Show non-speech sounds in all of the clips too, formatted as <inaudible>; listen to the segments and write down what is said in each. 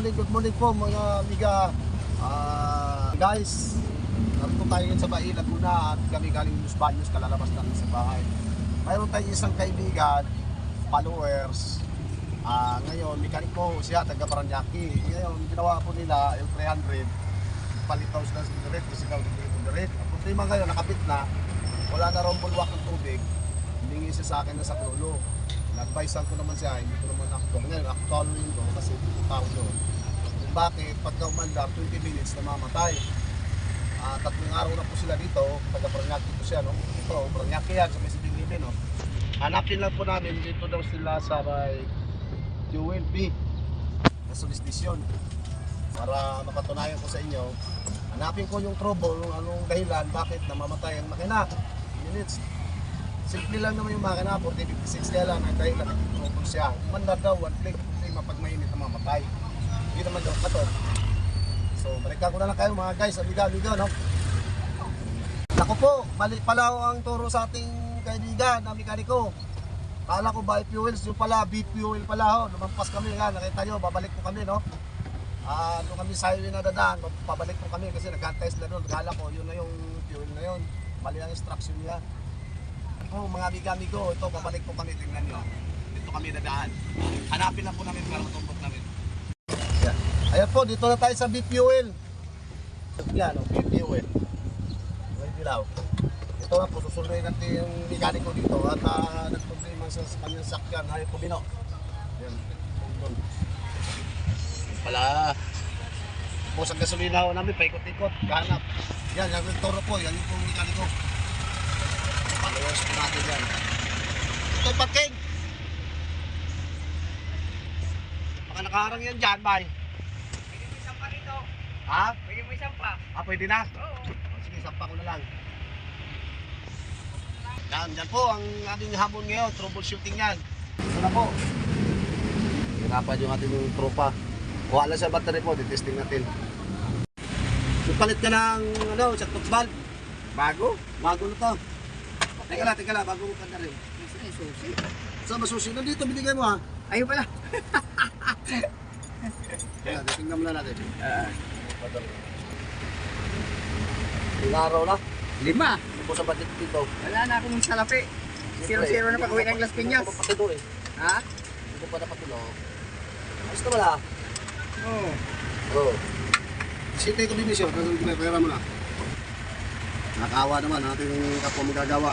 morning, good morning po mga amiga. Ah, guys, narito tayo ngayon sa Bail, Laguna at kami galing Los Baños, kalalabas namin sa bahay. Mayroon tayong isang kaibigan, followers. Ah, ngayon, mekaniko siya, taga Paranaque. Ngayon, ginawa po nila yung 300, palitaw sila sa direct, kasi daw dito direct. Ang problema ngayon, nakapit na, wala na raw bulwak ng tubig, humingi siya sa akin na sa klulo. Nag-advisean ko naman siya, hindi ko naman actual. Ngayon, actual ko kasi pupunta ako doon. Kung bakit, pagka umandar, 20 minutes namamatay. Ah, tatlong araw na po sila dito, taga Paranaque po siya, no? Ito, Paranaque yan, sa may Sibing Libe, no? Hanapin lang po namin, dito daw sila sa may B, na solistisyon. Para mapatunayan ko sa inyo, hanapin ko yung trouble, anong dahilan, bakit namamatay ang makina. Minutes. Simple lang naman yung makina, 4056 kaya lang, ang dahilan, nag-trouble siya. Umandar daw, one click, problema pag mainit mamatay. Hindi naman daw kato. So, balikan ko na lang kayo mga guys, amiga, amiga, no? Ako po, mali pala ang turo sa ating kaibigan na mekaniko. Kala ko by fuels, yung pala, B fuel pala ho. Lumampas kami nga, nakita nyo, babalik po kami, no? Ah, doon kami sa highway na dadaan, pabalik po kami kasi nag-antay sila doon. Kala ko, yun na yung fuel na yun. Mali ang instruction niya. Po, mga amiga-amigo, ito, babalik po kami, tingnan nyo. Dito kami dadaan. Hanapin lang po namin para matumbok namin. Yan. Ayan po, dito na tayo sa B fuel. Yan, oh, B fuel. May dilaw. Ito na po, susunduin natin yung mekaniko dito at uh, nagproblema sa sa kanyang sakyan. Ayaw po bino. Yan. Doon. Yan Pala. Po sa gasolina ho namin, paikot-ikot, ganap. Yan, yung toro po, yan yung mekaniko. Followers po natin yan. Ito yung parking. Baka nakaharang yan dyan, bay. Pwede mo isang pa rito. Ha? Pwede mo isang pa. Ah, pwede na? Oo. Sige, sampa ko na lang. Yan, yan po ang aming hamon ngayon, troubleshooting yan. Ito na po. Hirapan yung ating tropa. Kuha lang sa battery po, ditesting natin. Nagpalit ka ng ano, shot valve. Bago? Bago na to. Teka lang, teka lang, bago mo ka na rin. Saan masusi? Nandito, binigay mo ha. Ayun pala. Yan, tingnan muna natin. Ilang araw na. Lima. Ano po sa budget dito? Wala na akong salapi. Zero-zero na pag-uwi ng Las Piñas. Hindi ko pa patilo eh. Ha? Hindi ko pa napatilo. Ayos na wala. Oo. Oo. Sintay ko din siya. Kasi pera mo na. Nakakawa naman natin yung kapwa magagawa.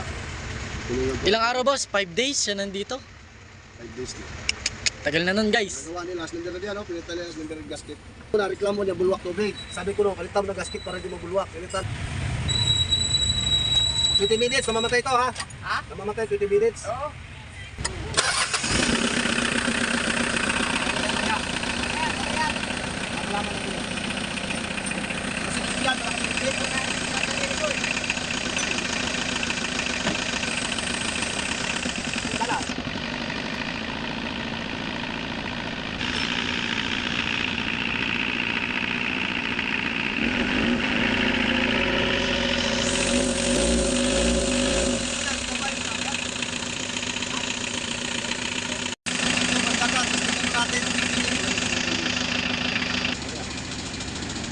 Ilang araw boss? 5 days siya nandito. 5 days na. Tagal na nun guys. Nagawa nila. Slender na diyan. No? Pinitan nila ng gasket. Una, reklamo niya bulwak tubig. Sabi ko no, palitan mo ng gasket para hindi mo bulwak. Pinitan. 20 minutes, namamatay ito ha. Ha? Namamatay 20 minutes. Oo. Malaman natin yun. Kasi yan, nakapagpipit. Tala.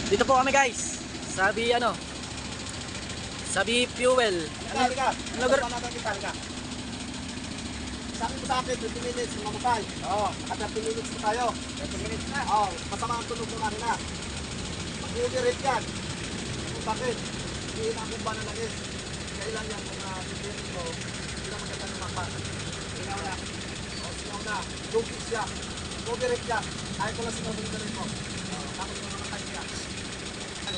Dito po kami guys. Sabi ano? Sabi fuel. Halika. Ano lugar? Halika. Sabi mo sa akin, 20 minutes, mamatay. Oo. At 30 minutes na tayo. 30 minutes na? Oo. Masama ang tunog mo kanina. Mag-overrate yan. Kung bakit? Hindi na akong ba na lagi. Kailan yan kung uh, bibigyan ko, hindi na maganda ng mapa. Sinaw na. O, sinaw na. Lugis siya. Overrate siya. Ayaw ko lang sinaw ng mo. Mamatay siya.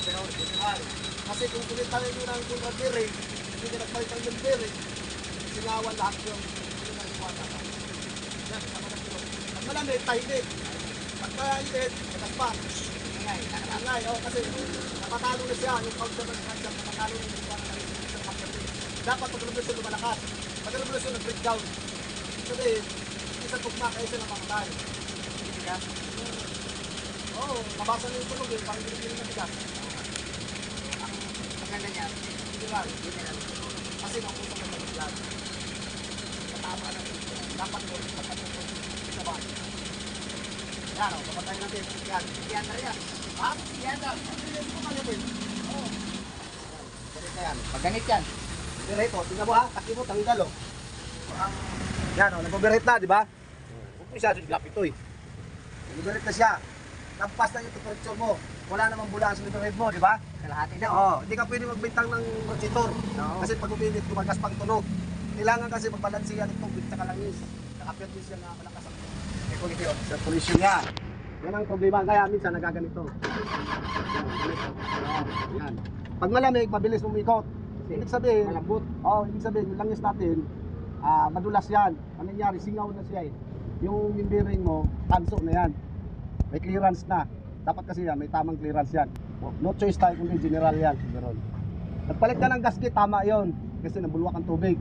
Yun? General. Kasi kung kulitan nyo ng kunwag bearing, hindi nyo nagpalit ng bearing, sinawan lahat yung nagkuwata ka. Yan, sama na sila. Pag malamig, tahimik. Pag mainit, matakpan. Angay, angay, oh, kasi napatalo na siya, yung pag ng kanya, napatalo na kuwata ng pagkating. Dapat pag revolusyon lumalakas. Pag revolusyon nag-breakdown. Sabi, isang tugma kayo siya namamatay. Hindi ka? Oo, nabasa na yung tunog eh, parang binibili ng bigas. Maganda niya. Hindi ba? Kasi nakusap ng pagkakas. Katama na rin. Dapat mo rin pagkakas sa bahay. Yan, o, papatayin natin. Yan. Yan na yan. Ha? Yan na. Pabilis mo kalitin. Oo. Ganito yan. Pag ganit yan. Overheat o. Tingnan mo ha. Taki mo, tanggal o. Yan o, nag-overheat na, di ba? Siya, dilap ito eh. Nag-overheat na siya. Lampas na yung temperature mo. Wala namang bulaan sa overheat mo, di ba? Kalahati na. Oo, hindi ka pwede magbintang ng radiator. Oo. Kasi pag uminit, tumagas pang tunog. Kailangan kasi magbalansiyan ng tubig sa kalangis. Nakapit din siya na malakas ang circulation. Circulation niya. Yan ang problema. Kaya minsan nagaganito. Yan. Yan. Pag malamig, mabilis umikot. Ibig sabihin, Malambot. oh, ibig sabihin, yung langis natin, ah, madulas yan. Ang nangyari, singaw na siya eh. Yung membrane mo, tanso na yan. May clearance na. Dapat kasi yan, may tamang clearance yan. No choice tayo kundi general yan. Meron. Nagpalit ka ng gasket, tama yon Kasi nabulwak ang tubig.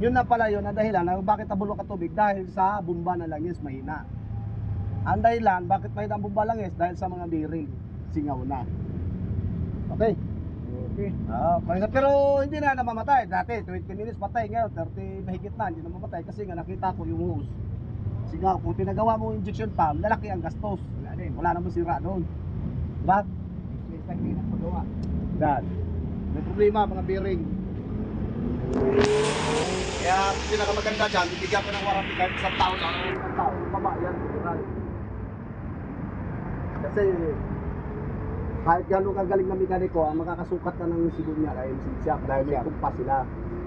Yun na pala yun, ang dahilan na bakit nabulwak ang tubig dahil sa bumba ng langis mahina. Ang dahilan, bakit mahina ang bumba ng langis? Dahil sa mga bearing. Singaw na. Okay? Okay. Ah, pero, pero hindi na namamatay. Dati 20 minutes patay ngayon, 30 mahigit na hindi na mamatay kasi nga nakita ko yung hose. Sigaw, kung pinagawa mo injection pump, lalaki ang gastos. Wala din. Wala namang sira doon. Diba? Din ang pagawa. Yan. May problema mga bearing. Kaya pinakamaganda dyan, bibigyan ko ng warranty kahit isang taon lang. Isang taon, baba yan. Kasi kahit gano'ng kagaling na mekaniko, ang makakasukat ka ng sigun niya ay siya dahil may kumpas sila.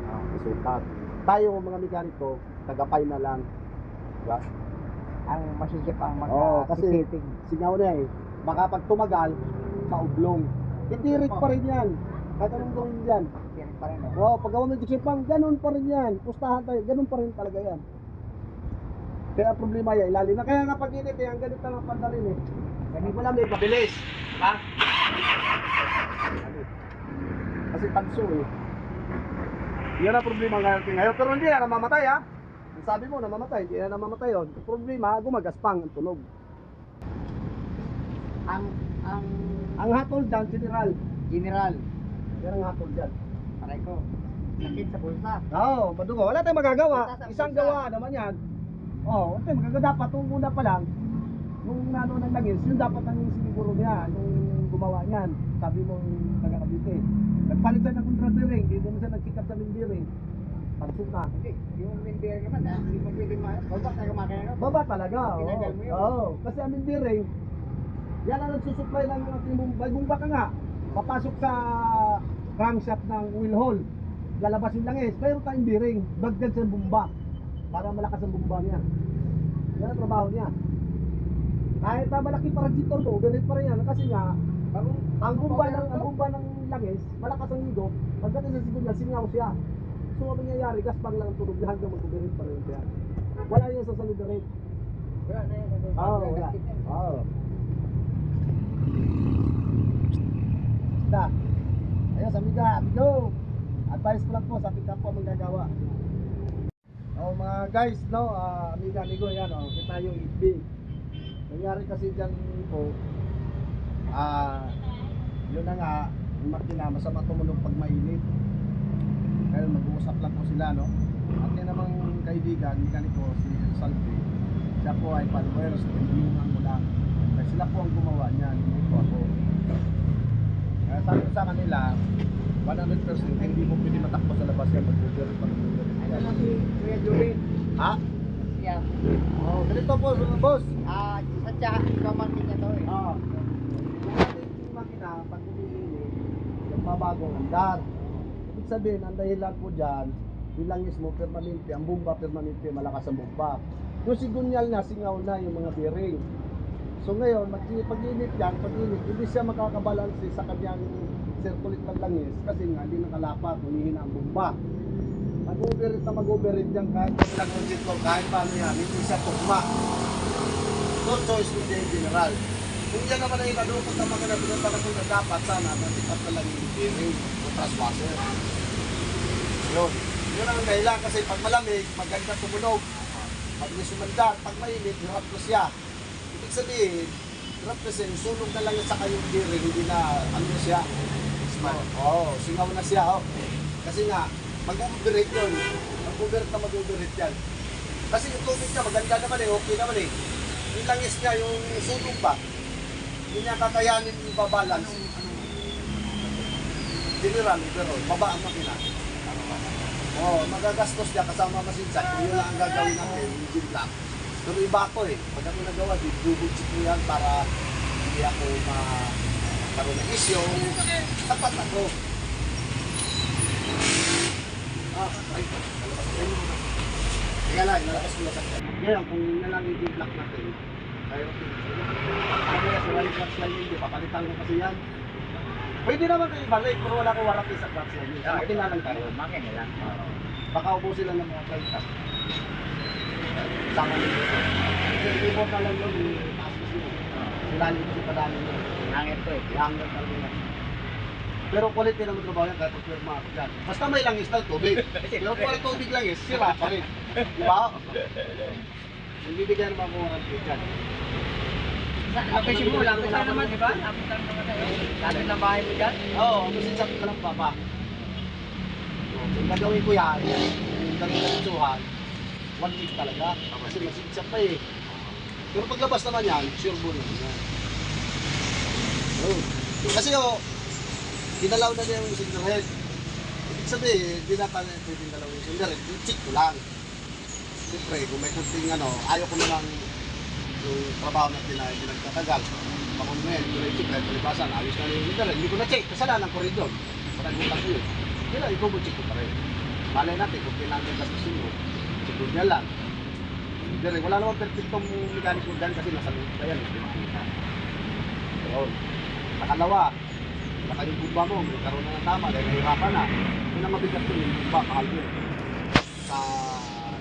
Ah, masukat. Tayo mga mekaniko, tagapay na lang. Diba? Ang masikip ang Oo, kasi magka-setting. singaw na eh. Baka pag tumagal, maublong. Itirik pa rin yan. Kahit anong gawin yan. Yan pa rin. Oo, pag gawa mo yung pang, ganun pa rin yan. Pustahan tayo, ganun pa rin talaga yan. Kaya problema yan, ilalim na. Kaya nga pag init eh, ang ganit na ng panda rin eh. Ganit mo lang may pabilis. Ha? Kasi tanso eh. Yan ang problema ngayon. ngayon. Pero hindi na namamatay ha. Ang sabi mo, namamatay. Hindi na namamatay yun. Ang problema, gumagaspang ang tunog. Ang ang Ang hatol dyan, general. general, Yan ang hatol dyan. paray ko. Sakit sa bulsa. Oo, oh, madugo. Wala tayong magagawa. Sa Isang bulsa. gawa naman yan. Oo, oh, tayong magagawa. Dapat, yung una pa lang, nung nano ng langis, yun dapat ang siniguro niya, nung gumawa niyan. Sabi mo yung taga Cavite. Nagpalit siya ng contra bearing, hindi mo siya nagsikap sa. Pagsok na. Hindi, yung windbearer naman, ah, hindi mo pwede ma... Baba tayo makina no? Baba talaga, oo. Tinagal mo yun. Oo, kasi ang main bearing, yan ang nagsusupply ng ating bumbay. Bumba ka nga, papasok sa crankshaft ng wheel hole. Lalabas yung langis, mayroon tayong bearing, dagdag sa bumba para malakas ang bumba niya. Yan ang trabaho niya. Kahit na malaki pa rin dito, ganit pa rin yan. Kasi nga, ang bumba ng, ang bumba ng langis, malakas ang higo, pagdating sa sigo niya, singaw siya. So, ang nangyayari, gaspang lang ang tunog niya hanggang mag-uberit pa rin siya. Wala yan sa saluberit. Wala na yan. Oo, wala. Oo. Da. Ayos, amiga, amigo. Advice ko lang po sa ating kapwa manggagawa. Oh, mga guys, no, ah, amiga, amigo, yan, oh, kita yung FB. Nangyari kasi dyan po, ah, yun na nga, yung makina, masama tumunog pag mainit. Kaya mag-uusap lang po sila, no. At yan namang kaibigan, mekaniko, si Salvi, siya po ay followers, tinulungan mo lang. Kaya sila po ang gumawa niyan, hindi po ako. Kaya sabi ko sa kanila, 100% hindi mo pwede matakbo sa labas yan, mag-deliver pa Ano lang si Kuya Jubin? Ha? Siya. Oh, ganito po, boss. Ah, sadya, pamangkin niya to eh. Oo. Yung ating makina, pag umiinit, nagpabagong andar. Ibig sabihin, ang dahilan po dyan, yung langis mo permanente, ang bumba permanente, malakas ang bumba. Yung sigunyal na, singaw na yung mga bearing. So ngayon, pag-init yan, pag-init, hindi siya makakabalanse sa kanyang circulate ng langis kasi nga hindi nakalapat, humihina ang bumba. Mag-overheat na mag-overheat yan kahit engine ko, kahit paano yan, hindi siya tugma. No choice with the general. Kung yan naman ay nadukot na mga pinunta na dapat sana, nasipat na lang yung bearing o trespasser. Yun. Yun ang dahilan kasi pag malamig, maganda tumunog. Pag may sumandat, pag mainit, hirap na siya. Ibig sabihin, hirap na siya, sunog na lang sa kayong bearing, hindi na, ano na siya. Oo, oh, singaw na siya. Oh. Kasi nga, mag-overheat yun. Mag-overheat na mag-overheat yan. Kasi yung tubig niya, maganda naman eh, okay naman eh. yung langis niya, yung sulong ba, hindi niya kakayanin yung babalance. General, pero baba ang makina. Oo, oh, magagastos niya kasama masinsan. Kung yun lang ang gagawin natin, yung lang. Pero iba ako eh. Pag ako nagawa, dubudsit ko yan para hindi ako magkaroon ng issue. Tapat ako. Ah, ay, lalabas ko yun. Teka lang, lalabas ko lang sa Ngayon, kung yun na lang yung block natin, tayo Ano yan, sila yung clutch line hindi, papalitan ko kasi yan. Pwede naman kayo ibalik, pero wala ko warranty sa clutch line. Sa makina lang tayo. Makin nila. Baka ubusin lang ng mga kwenta. Sama nito. Report na lang yun, yung taas kasi yun. Silalim kasi padami yun. Hangit to eh. Hanggang talaga yan. Pero quality naman trabaho yan, kahit pag mga dyan. Basta may langis na tubig. <laughs> Pero kung tubig langis, sira pa rin. Di ba? <laughs> Yung bibigyan naman ko warranty dyan. Lapis mo, lapis lang naman, di ba? Lapis lang naman tayo. Lapis lang bahay mo dyan. Oo, oh, masinsak ka lang papa. Kung gagawin ko yan, yung ganun-ganun one week talaga. Kasi masinsak pa eh. Pero paglabas naman yan, sure bull naman. Kasi oh, dinalaw na niya yung cylinder head. Ibig sabihin, hindi na kanya pwedeng dalaw yung cylinder head. Check ko lang. Siyempre, kung may kunting ano, ayaw ko na lang yung trabaho na hindi nagtatagal. Bakon mo yan, hindi check dahil palibasan, ayos na yung head. Hindi ko na check, kasalanan ko rin doon. Parang gutak ko yun. Kaya ikaw mo check ko pa rin. Malay natin kung kailangan yung gastusin mo. Check ko niya lang. Hindi wala namang perfectong mekaniko dyan kasi nasa loob pa yan. Hindi makita. Yun. Nakalawa, baka yung bumba mo, magkaroon na ng tama dahil nahirapan na. Yun ang mabigat ko yung bumba, mahal yun. Sa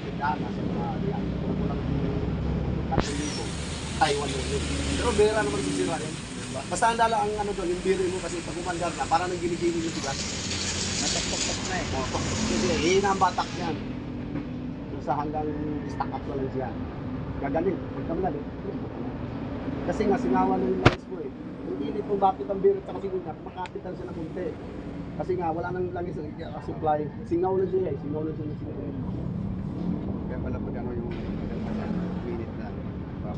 tindahan, nasa mga yan. Kung kulang yung tatlong libo, Taiwan yun. Pero bera naman sisira yun. Basta ang dala ang ano doon, yung biro mo kasi pag umandar na, parang nang ginigini yung bigat. Nataktok na eh. Oh, Kasi hina ang batak niyan. Kung sa hanggang stack up na lang siya. Gagaling. Pag kamlan eh. Kasi nga singawan na yung langis mo eh. Yung init ng bakit ang birit sa kasigungat, makapitan siya ng kunti. Kasi nga wala nang langis ang supply. Singaw na siya eh. Singaw na siya ng singaw. Kaya pala pag ano yung minute na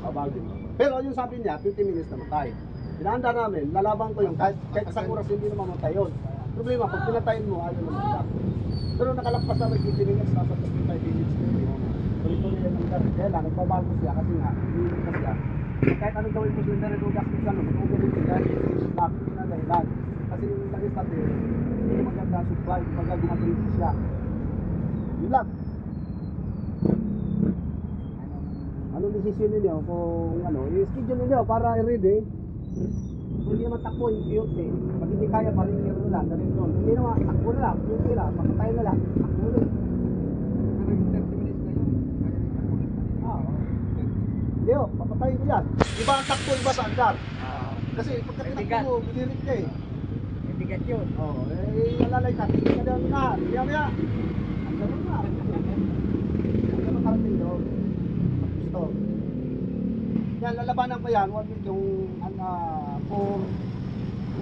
babagin. Pero yung sabi niya, 50 minutes na matay. Pinahanda namin, lalaban ko yung kahit, kahit sa oras hindi na mamatay yun. Problema, pag pinatayin mo, ayaw naman siya. Pero nakalagpas na may 50 minutes, nasa 55 minutes na yun. Tuloy-tuloy yan ang dami. Kaya lang, nagbabago siya kasi nga, hindi na siya. Kahit anong gawin mo siya, hindi rin ugas siya, no? Kung ganun siya, bakit na dahilan? Kasi yung langis natin, hindi maganda supply, kumbaga gumagaling siya. Yun lang. Anong desisyon ninyo kung ano, i-schedule ninyo para i-ready? Kung hindi naman takbo yung cute eh. Pag hindi kaya, maringir na lang, ganun doon. Hindi naman, takbo na lang, cute lang, makatay na lang, takbo na. Ah. Hindi oh, papatayin ko yan. Iba ang takbo, iba sa andar. Kasi pagka tinakbo mo, binirit ka eh. Bigat yun. Oo, eh, nalalay ka, tingin ka daw na. Kaya kaya, ang ganun na. Ang ganun karating doon. Gusto. Yan, lalabanan ko yan, one week yung, ang, ah, kung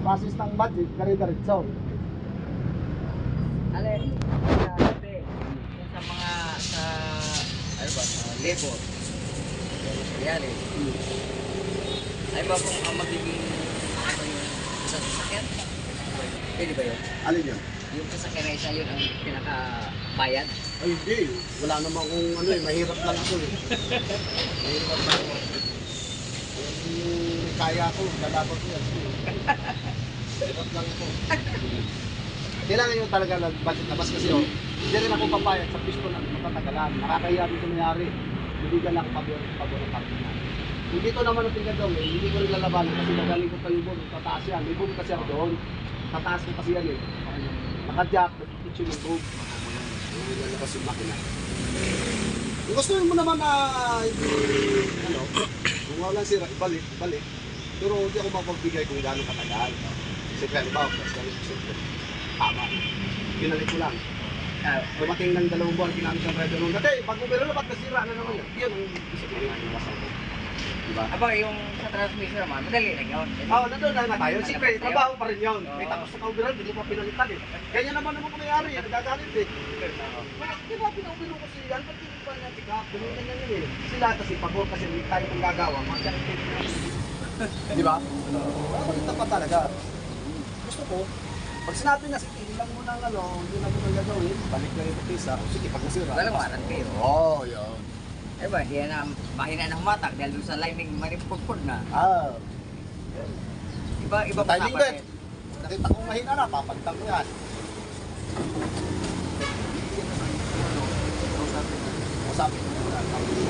basis ng budget, gari-garitso. Alin? Sa sabi, sa mga, sa, ano ba, sa labor. Yan eh. Ay ba kung ang magiging, ano yung sa sasakyan? Pwede ba yun? Alin yun? Yung sasakyan na isa yun ang pinaka-bayad? Ay, hindi. Wala naman kung ano eh, mahirap lang ako eh. mahirap lang <laughs> ako. Kaya ko, lalaban ko yan. Lang ako. Kailangan yung talaga nag-budget labas kasi oh, hindi rin ako papayag sa pisto na matatagalan. Nakakahiya sa nangyari. Hindi ka lang pabor, pabor ng parking na. Kung dito naman ang tingkat doon, eh, hindi ko rin lalabanan kasi magaling ko pa yung bono, tataas yan. May boom kasi ako doon. Tataas ko kasi yan eh. Naka-jack, nag-kitchen yung. Yung lalabas yung makina. Gusto mo naman na hindi, ano, kung wala sira, ibalik, ibalik. Pero hindi ako mapagbigay kung gaano katagal. Kasi kaya ba, mas galing ko siyempre. Tama. Binalik ko lang. Uh, dumating ng dalawang buwan, ginamit ang rider nung dati, pag umero na, ba't nasira na naman yan? Yun ang isa ko yung iwasan ko. di ba? Aba, yung sa transmission naman, madali lang yun. Oo, oh, nandun lang na tayo. Siyempre, trabaho pa rin yun. May tapos na kaubiran, hindi pa pinalitan eh. Ganyan naman naman kung nangyari, nagagalit eh. Bakit di ba pinaubiran ko si Ian? Pa niya tika? Binigyan niya yun eh. Sila kasi pabor kasi hindi tayo pang gagawa. Masya <laughs> Di ba? Bakit pa talaga? Gusto ko, pag sinabi na, sige, hindi lang mo ng ano, hindi mo nang gagawin, balik na yung pisa. O sige, pag nasira. Walang waran kayo. Oo, oh, yun. Eh ba, hindi na, mahina na humatak dahil doon sa lining manipupod na. Ah, Iba, iba pa timing dapat din. Nakita kong mahina na, papagtang yan. Ko,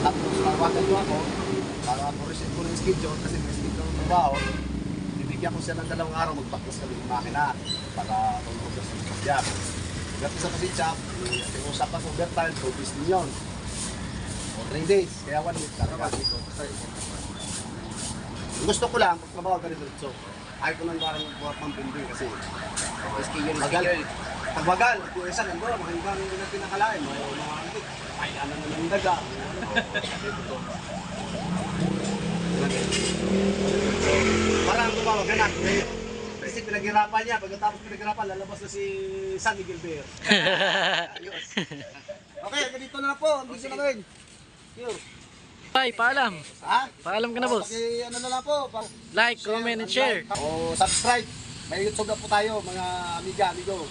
tapos nawagan ko ako, para ma-reset ko ng schedule kasi may schedule ng trabaho. Bibigyan ko siya ng dalawang araw magpaklas kami ng makina para tulog sa job. Pagkat sa kasi job, yung usapan ko overtime, 2 days din yun. O 3 days, kaya 1 week talaga. Gusto ko lang, magtrabaho ka rin dito. Ayaw ko lang parang buhat ng building kasi Magal. Pag wagal, yung isa nandun, hanggang yung pinakalain, may mga ay ano na ng daga. Parang tumawag na. eh, Kasi pinaghirapan niya, pagkatapos pinaghirapan, lalabas na si Sandy Gilbert. Ayos. Okay, ganito na po. Dito na rin. Here. Bye, paalam. Ha? Paalam ka na, boss. Paki, ano na lang po. Like, comment, and share. O subscribe. May YouTube na po tayo, mga amiga, amigo.